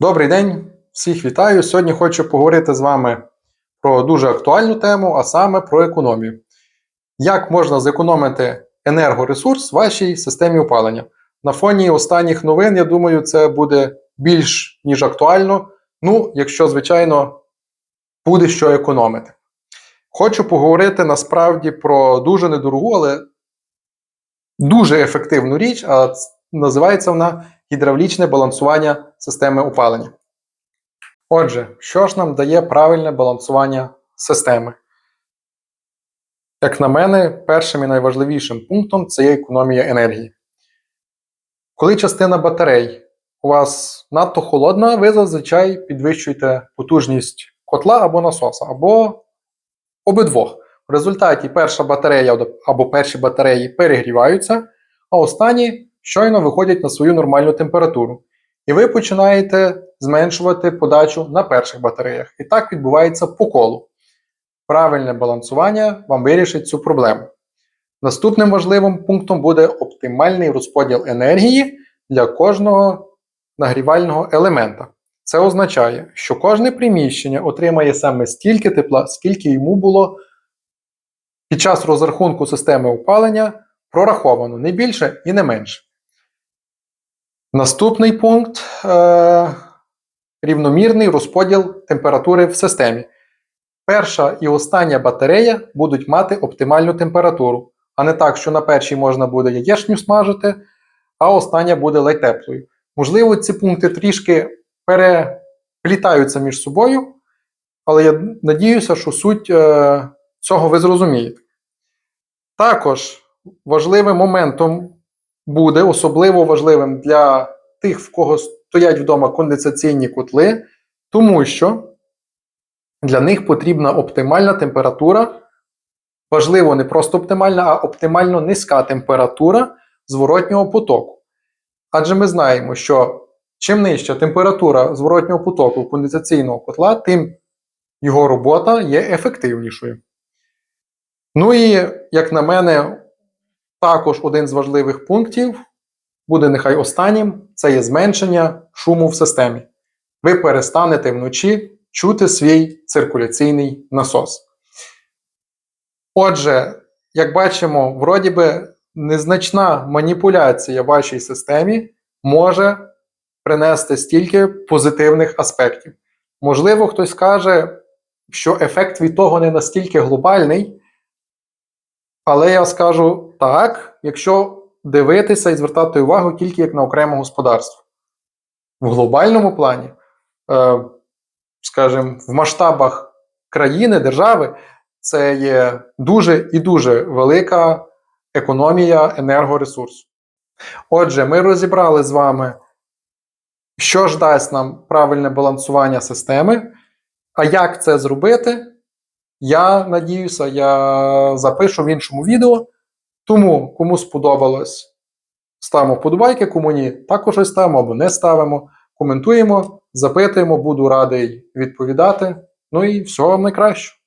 Добрий день, всіх вітаю. Сьогодні хочу поговорити з вами про дуже актуальну тему, а саме про економію. Як можна зекономити енергоресурс в вашій системі опалення? На фоні останніх новин, я думаю, це буде більш ніж актуально. Ну, якщо, звичайно, буде що економити. Хочу поговорити насправді про дуже недорогу, але дуже ефективну річ, а називається вона гідравлічне балансування системи опалення. Отже, що ж нам дає правильне балансування системи? Як на мене, першим і найважливішим пунктом це є економія енергії. Коли частина батарей у вас надто холодна, ви зазвичай підвищуєте потужність котла або насоса, або обидвох. В результаті перша батарея або перші батареї перегріваються, а останні щойно виходять на свою нормальну температуру. І ви починаєте зменшувати подачу на перших батареях. І так відбувається по колу. Правильне балансування вам вирішить цю проблему. Наступним важливим пунктом буде оптимальний розподіл енергії для кожного нагрівального елемента. Це означає, що кожне приміщення отримає саме стільки тепла, скільки йому було під час розрахунку системи опалення прораховано, не більше і не менше. Наступний пункт е, рівномірний розподіл температури в системі. Перша і остання батарея будуть мати оптимальну температуру, а не так, що на першій можна буде яєчню смажити, а остання буде ледь теплою. Можливо, ці пункти трішки переплітаються між собою, але я надіюся, що суть е, цього ви зрозумієте. Також важливим моментом буде особливо важливим для тих, в кого стоять вдома конденсаційні котли, тому що для них потрібна оптимальна температура. Важливо, не просто оптимальна, а оптимально низька температура зворотнього потоку. Адже ми знаємо, що чим нижча температура зворотнього потоку конденсаційного котла, тим його робота є ефективнішою. Ну і, як на мене, також один з важливих пунктів буде нехай останнім це є зменшення шуму в системі. Ви перестанете вночі чути свій циркуляційний насос. Отже, як бачимо, вроді би незначна маніпуляція вашій системі може принести стільки позитивних аспектів. Можливо, хтось каже, що ефект від того не настільки глобальний, але я скажу так, якщо дивитися і звертати увагу тільки як на окреме господарство. В глобальному плані, е, скажімо, в масштабах країни, держави, це є дуже і дуже велика економія енергоресурсу. Отже, ми розібрали з вами, що ж дасть нам правильне балансування системи, а як це зробити, я надіюся, я запишу в іншому відео. Тому, кому сподобалось, ставимо вподобайки, кому ні, також щось ставимо або не ставимо. Коментуємо, запитуємо, буду радий відповідати. Ну і всього вам найкраще.